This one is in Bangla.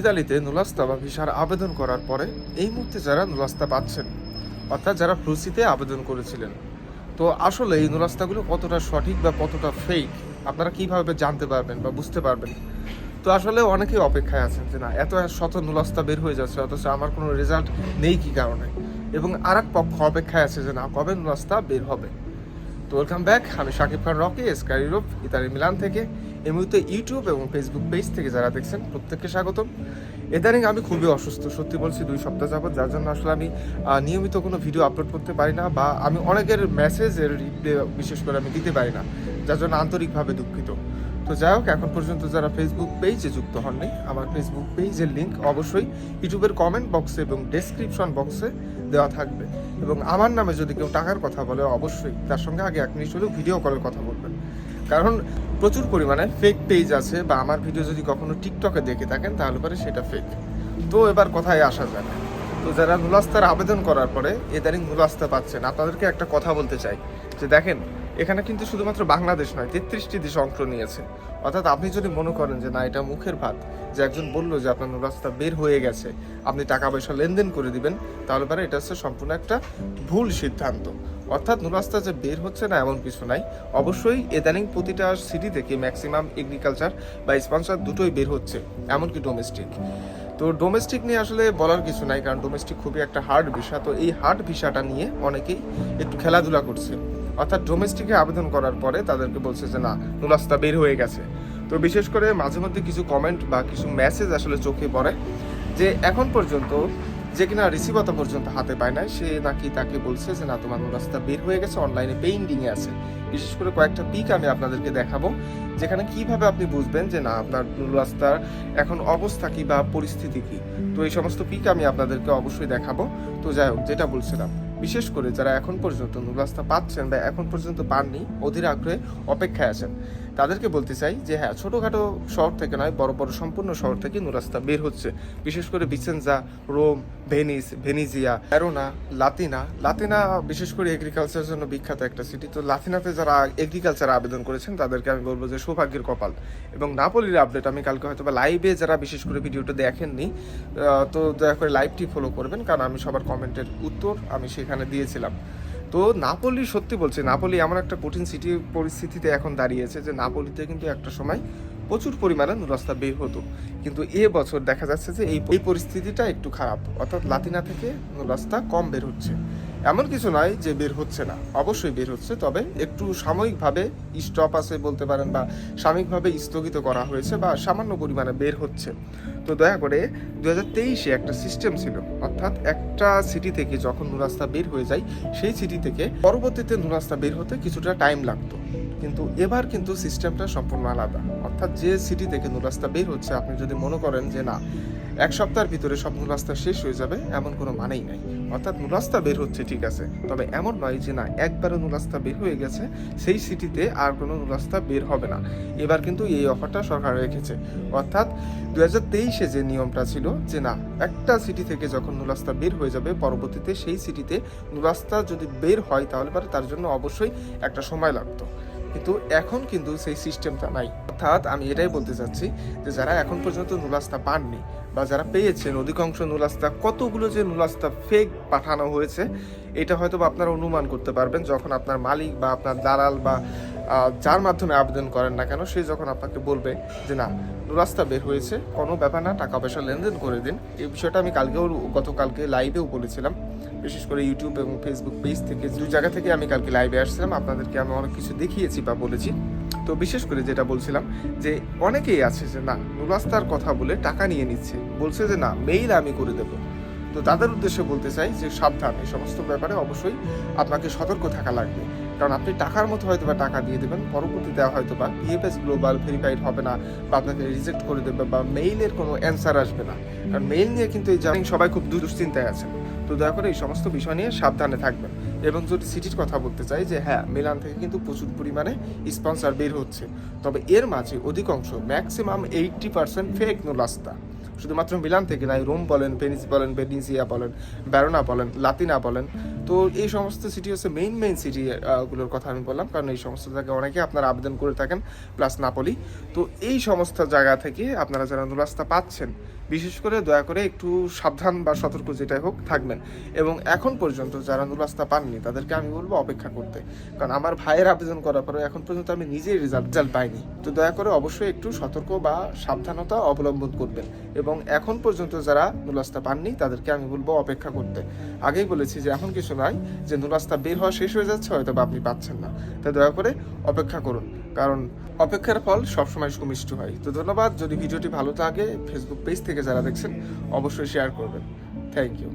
ইতালিতে নুলাস্তা বা ভিসার আবেদন করার পরে এই মুহূর্তে যারা নুলাস্তা পাচ্ছেন, অর্থাৎ যারা ফ্লুসিতে আবেদন করেছিলেন, তো আসলে এই নুলাস্তাগুলো কতটা সঠিক বা কতটা ফেক আপনারা কীভাবে জানতে পারবেন বা বুঝতে পারবেন? তো আসলে অনেকেই অপেক্ষায় আছেন যে না, এত শত নুলাস্তা বের হয়ে যাচ্ছে, অথচ আমার কোনো রেজাল্ট নেই কি কারণে? এবং আর পক্ষ অপেক্ষায় আছে যে না, কবে নুলাস্তা বের হবে? তো ওয়েলকাম ব্যাক আমি Shakib Khan Rocky Sky Europe Italy Milan থেকে। এই মুহূর্তে ইউটিউব এবং ফেসবুক পেজ থেকে যারা দেখছেন, প্রত্যেককে স্বাগতম। ইদানিং আমি খুবই অসুস্থ, সত্যি বলছি, দুই সপ্তাহ যাবত যার জন্য আসলে আমি নিয়মিত কোনো ভিডিও আপলোড করতে পারি না বা আমি অনেকের মেসেজের রিপ্লে বিশেষ করে আমি দিতে পারি না, যার জন্য আন্তরিকভাবে দুঃখিত। তো যাই হোক, এখন পর্যন্ত যারা ফেসবুক পেজে যুক্ত হননি, আমার ফেসবুক পেজের লিঙ্ক অবশ্যই ইউটিউবের কমেন্ট বক্সে এবং ডেসক্রিপশন বক্সে দেওয়া থাকবে। এবং আমার নামে যদি কেউ টাকার কথা বলে, অবশ্যই তার সঙ্গে আগে এক মিনিট হলেও ভিডিও কলের কথা বলবেন। কারণ প্রচুর পরিমাণে ফেক পেজ আছে বা আমার ভিডিও যদি কখনো টিকটকে দেখে থাকেন, তাহলে পরে সেটা ফেক তো এবার কথায় আসা যাক? তো যারা নুলাস্তার আবেদন করার পরে এদারিং নুলাস্তা পাচ্ছেন আপনাদেরকে একটা কথা বলতে চাই। যে দেখেন এখানে কিন্তু শুধুমাত্র বাংলাদেশ নয়, তেত্রিশটি দেশ অংশ নিয়েছে। অর্থাৎ আপনি যদি মনে করেন যে না, এটা মুখের ভাত, যে একজন বলল যে আপনার নুলাস্তা বের হয়ে গেছে, আপনি টাকা পয়সা লেনদেন করে দিবেন, তাহলে পরে এটা হচ্ছে সম্পূর্ণ একটা ভুল সিদ্ধান্ত। অর্থাৎ নুরাস্তা যে বের হচ্ছে না, এমন কিছু নাই। অবশ্যই ইদানিং প্রতিটা সিটি থেকে ম্যাক্সিমাম এগ্রিকালচার বা স্পন্সর দুটোই বের হচ্ছে, এমনকি ডোমেস্টিক তো ডোমেস্টিক নিয়ে আসলে বলার কিছু নাই, কারণ ডোমেস্টিক খুবই একটা হার্ড ভিসা। তো এই হার্ড ভিসাটা নিয়ে অনেকেই একটু খেলাধুলা করছে। অর্থাৎ ডোমেস্টিকে আবেদন করার পরে তাদেরকে বলছে যে, না নুরাস্তা বের হয়ে গেছে। তো বিশেষ করে মাঝে মধ্যে কিছু কমেন্ট বা কিছু মেসেজ আসলে চোখে পড়ে যে, এখন পর্যন্ত যে কিনা রিসিভতা পর্যন্ত হাতে পায় না সে নাকি তাকে বলছে যে, না, তোমার রাস্তা বের হয়ে গেছে অনলাইনে পেইন্টিং এ আছে। বিশেষ করে কয়েকটা পিক আমি আপনাদেরকে দেখাবো, যেখানে কীভাবে আপনি বুঝবেন যে, না, আপনার রাস্তার এখন অবস্থা কি বা পরিস্থিতি কি? তো এই সমস্ত পিক আমি আপনাদেরকে অবশ্যই দেখাবো। তো যাই হোক, যেটা বলছিলাম। বিশেষ করে যারা এখন পর্যন্ত নুরাস্তা পাচ্ছেন বা এখন পর্যন্ত পাননি, অধীর আগ্রহে অপেক্ষায় আছেন। তাদেরকে বলতে চাই যে হ্যাঁ ছোটোখাটো শহর থেকে নয়, বড় বড় সম্পূর্ণ শহর থেকে নুরাস্তা বের হচ্ছে। বিশেষ করে বিসেনজা, রোম, ভেনিস, ভেনিজিয়া অ্যারোনা লাতিনা। লাতিনা বিশেষ করে এগ্রিকালচারের জন্য বিখ্যাত একটা সিটি তো লাতিনাতে যারা এগ্রিকালচার আবেদন করেছেন, তাদেরকে আমি বলব যে সৌভাগ্যের কপাল। এবং নাপোলির আপডেট আমি কালকে হয়তো বা লাইভে যারা বিশেষ করে ভিডিওটা দেখেননি তো দয়া করে লাইভটি ফলো করবেন, কারণ আমি সবার কমেন্টের উত্তর আমি সেখানে দিয়েছিলাম। তো নাপলি সত্যি বলছে, নাপলি এমন একটা কঠিন সিটি পরিস্থিতিতে এখন দাঁড়িয়েছে যে নাপলিতে কিন্তু একটা সময় প্রচুর পরিমাণে রাস্তা বের হতো। কিন্তু এ বছর দেখা যাচ্ছে যে এই পরিস্থিতিটা একটু খারাপ, অর্থাৎ লাতিনা থেকে রাস্তা কম বের হচ্ছে। এমন কিছু নয় যে বের হচ্ছে না। অবশ্যই বের হচ্ছে, তবে একটু সাময়িকভাবে স্টপ আছে বলতে পারেন বা সাময়িকভাবে স্থগিত করা হয়েছে বা সামান্য পরিমাণে বের হচ্ছে। তো দয়া করে দু হাজার তেইশে একটা সিস্টেম ছিল, অর্থাৎ একটা সিটি থেকে যখন নুরাস্তা বের হয়ে যায়, সেই সিটি থেকে পরবর্তীতে নুরাস্তা বের হতে কিছুটা টাইম লাগতো। কিন্তু এবার কিন্তু সিস্টেমটা সম্পূর্ণ আলাদা। অর্থাৎ যে সিটি থেকে নুরাস্তা বের হচ্ছে, আপনি যদি মনে করেন যে না, এক সপ্তাহের ভিতরে সব নুরাস্তা শেষ হয়ে যাবে, এমন কোনো মানেই নাই। অর্থাৎ নুরাস্তা বের হচ্ছে ঠিক আছে। তবে এমন নয় যে না একবারে নুরাস্তা বের হয়ে গেছে, সেই সিটিতে আর কোনো নুরাস্তা বের হবে না। এবার কিন্তু এই অফারটা সরকার রেখেছে। অর্থাৎ দু হাজার তেইশে যে নিয়মটা ছিল যে না, একটা সিটি থেকে যখন নুরাস্তা বের হয়ে যাবে, পরবর্তীতে সেই সিটিতে নুরাস্তা যদি বের হয়, তাহলে পরে তার জন্য অবশ্যই একটা সময় লাগতো। কিন্তু এখন কিন্তু সেই সিস্টেমটা নাই। অর্থাৎ আমি এটাই বলতে চাচ্ছি যে যারা এখন পর্যন্ত নুলাস্তা পাননি বা যারা পেয়েছেন অধিকাংশ নুলাস্তা, কতগুলো যে নুলাস্তা ফেক পাঠানো হয়েছে, এটা হয়তো বা আপনারা অনুমান করতে পারবেন যখন আপনার মালিক বা আপনার দালাল বা যার মাধ্যমে আবেদন করেন না কেন, সে যখন আপনাকে বলবে যে না রাস্তা বের হয়েছে, কোনো ব্যাপার না, টাকা পয়সা লেনদেন করে দিন। এই বিষয়টা আমি কালকেও গতকালকে লাইভেও বলেছিলাম। বিশেষ করে ইউটিউব এবং ফেসবুক পেজ থেকে দুই জায়গা থেকে আমি কালকে লাইভে আসছিলাম, আপনাদেরকে আমি অনেক কিছু দেখিয়েছি বা বলেছি। তো বিশেষ করে যেটা বলছিলাম যে অনেকেই আছে যে, না, নুরাস্তার কথা বলে টাকা নিয়ে নিচ্ছে। বলছে যে, না মেইল আমি করে দেবো। তো তাদের উদ্দেশ্যে বলতে চাই যে, সাবধান। এই সমস্ত ব্যাপারে অবশ্যই আপনাকে সতর্ক থাকা লাগবে। কারণ আপনি টাকার মতো হয়তো বা টাকা দিয়ে দেবেন, পরবর্তীতে হয়তো বা ভিএফএস গ্লোবাল ভেরিফাইড হবে না বা আপনাকে রিজেক্ট করে দেবে বা মেইলের কোনো অ্যান্সার আসবে না। কারণ মেইল নিয়ে কিন্তু এই জানেন সবাই খুব দুশ্চিন্তায় আছেন। তো দয়া করে এই সমস্ত বিষয় নিয়ে সাবধানে থাকবেন। এবং যদি সিটির কথা বলতে চাই যে হ্যাঁ মিলান থেকে কিন্তু প্রচুর পরিমাণে স্পন্সার বের হচ্ছে। তবে এর মাঝে অধিকাংশ ম্যাক্সিমাম এইটটি পার্সেন্ট ফেক নোলাস্তা শুধুমাত্র মিলান থেকে নাই, রোম বলেন, ভেনিস বলেন, ভেনিসিয়া বলেন, ব্যারোনা বলেন, লাতিনা বলেন। তো এই সমস্ত সিটি হচ্ছে মেইন মেইন সিটি গুলোর কথা আমি বললাম, কারণ এই সমস্ত জায়গায় অনেকে আপনারা আবেদন করে থাকেন প্লাস নাপলি। তো এই সমস্ত জায়গা থেকে আপনারা যারা নুরাস্তা পাচ্ছেন, বিশেষ করে দয়া করে একটু সাবধান বা সতর্ক যেটাই হোক থাকবেন। এবং এখন পর্যন্ত যারা নুরাস্তা পাননি, তাদেরকে আমি বলব অপেক্ষা করতে। কারণ আমার ভাইয়ের আবেদন করার পরে এখন পর্যন্ত আমি নিজেই রেজাল্ট রেজাল্ট পাইনি। তো দয়া করে অবশ্যই একটু সতর্ক বা সাবধানতা অবলম্বন করবেন। এবং এখন পর্যন্ত যারা নুলাস্তা পাননি, তাদেরকে আমি বলব অপেক্ষা করতে। আগেই বলেছি যে এখন কিছু নয় যে নুলাস্তা বের হওয়া শেষ হয়ে যাচ্ছে হয়তো বা আপনি পাচ্ছেন না। তাই দয়া করে অপেক্ষা করুন, কারণ অপেক্ষার ফল সবসময় সুমিষ্ট হয়। তো ধন্যবাদ, যদি ভিডিওটি ভালো থাকে ফেসবুক পেজ থেকে যারা দেখছেন, অবশ্যই শেয়ার করবেন। Thank you